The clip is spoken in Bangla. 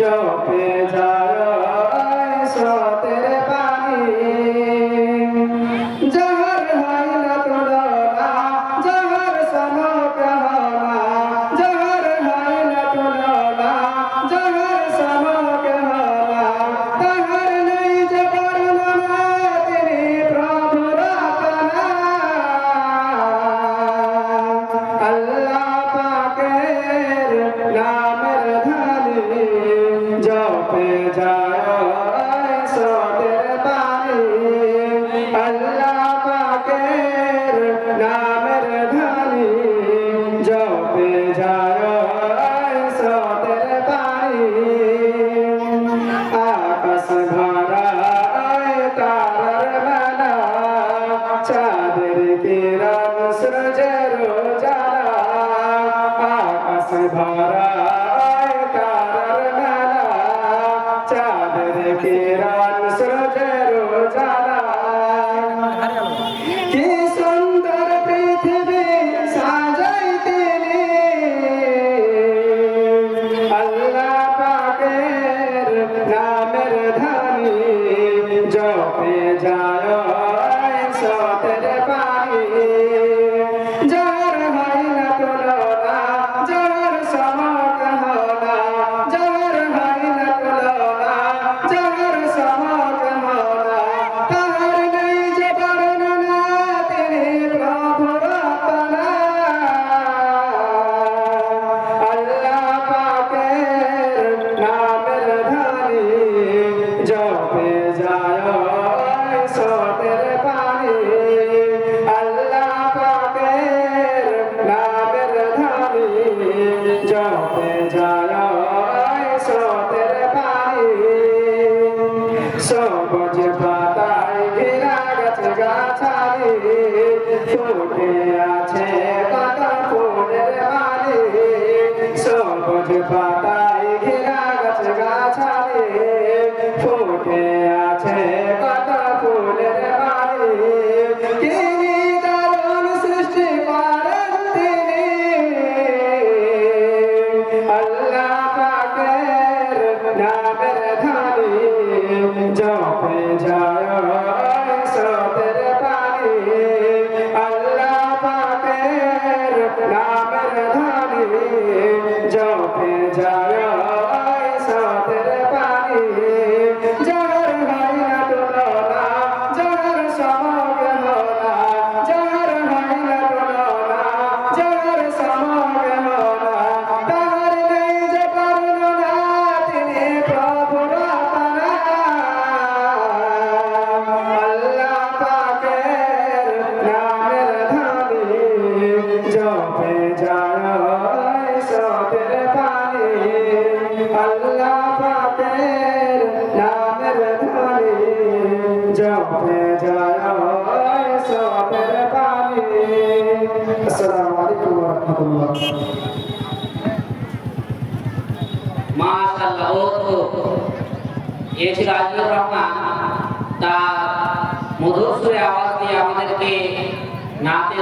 জপে যা আল্লাহ পাকের নামের ধ্বনি জপে যায় স্রোতের পানি। আকাশ ভরা তারার মেলা, চাঁদের কিরণ সূর্যের জালা আকাশ ভরা জপে যায় ফুটে আছে পাতা ফুলের বাড়ি সবুজ পাতায় ঘেরা গাছ গাছা যায় জপে যায় সবের পানি। আসসালামু আলাইকুম ওয়া রাহমাতুল্লাহ। মাশাআল্লাহ, ও তো। এ ছিল তার মধুর আওয়াজ দিয়ে আমাদেরকে নাতে